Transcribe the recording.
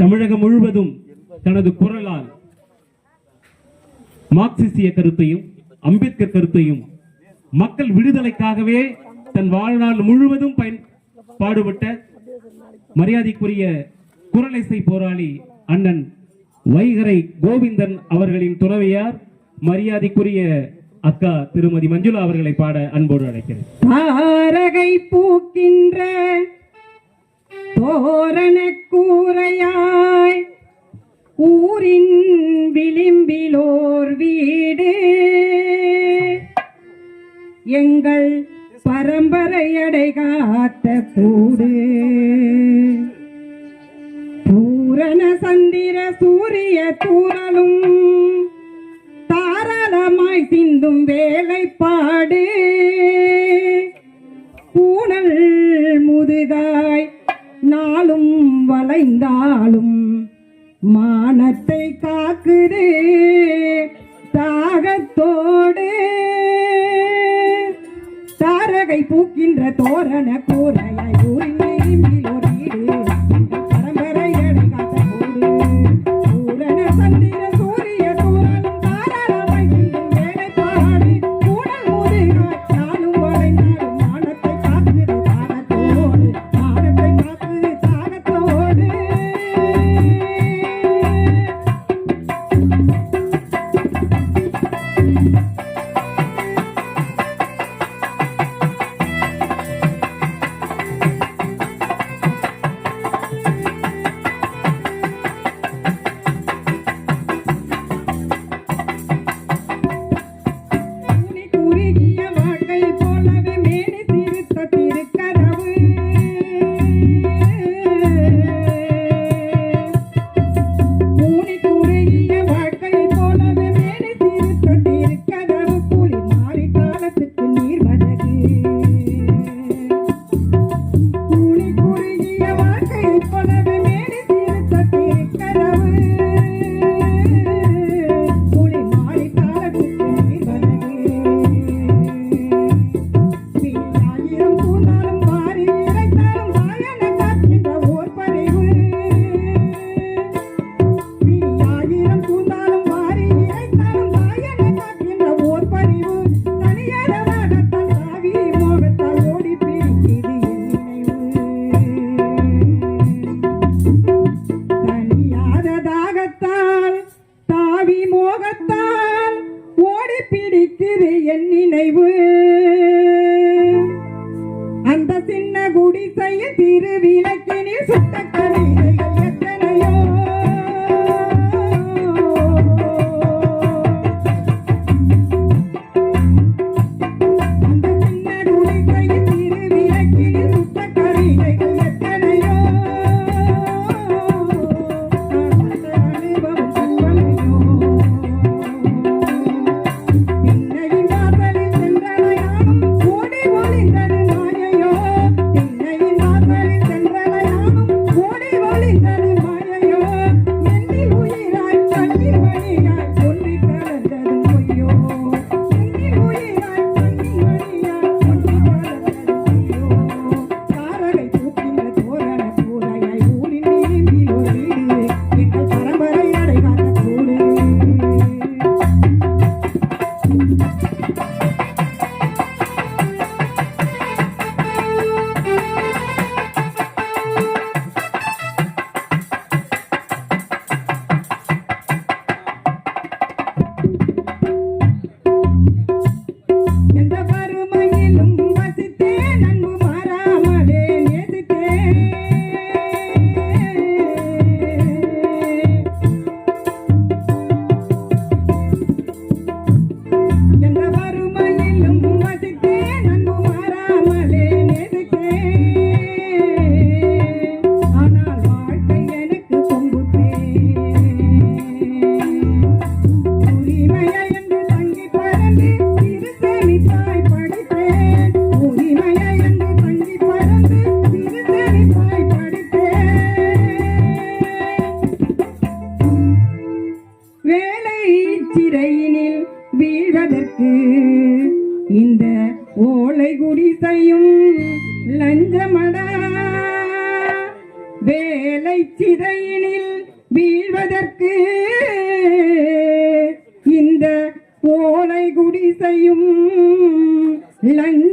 தமிழகம் முழுவதும் தனது குரலால் மார்க்சிசிய கருத்தையும் அம்பேத்கர் கருத்தையும் மக்கள் விடுதலைக்காகவே தன் வாழ்நாள் முழுவதும் பயன் பாடுபட்ட மரியாதைக்குரிய குரலிசை போராளி அண்ணன் வைகரை கோவிந்தன் அவர்களின் துறவியார் மரியாதைக்குரிய அக்கா திருமதி மஞ்சுளா அவர்களை பாட அன்போடு அழைக்கிறேன். பூக்கின்ற தோரண கூரையாய் ஊரின் விளிம்பிலோர் வீடு. எங்கள் பரம்பரையடை காத்த கூடு. பூரண சந்திர சூரிய தூரலும் தாராளமாய் சிந்தும் வேலைப்பாடு. வளைந்தாலும் வளைந்தாலும் மானத்தை காக்குதே தாகத்தோடு. தாரகை பூக்கின்ற தோரண கூரையாய் பிடிக்குது என் நினைவு. அந்த சின்ன குடிசையில் திருவிளக்கினில் சுட்ட கொலை குடிசையும் லஞ்சமடா. வேலை சிதையினில் வீழ்வதற்கு இந்த ஓலை குடிசையும் லஞ்ச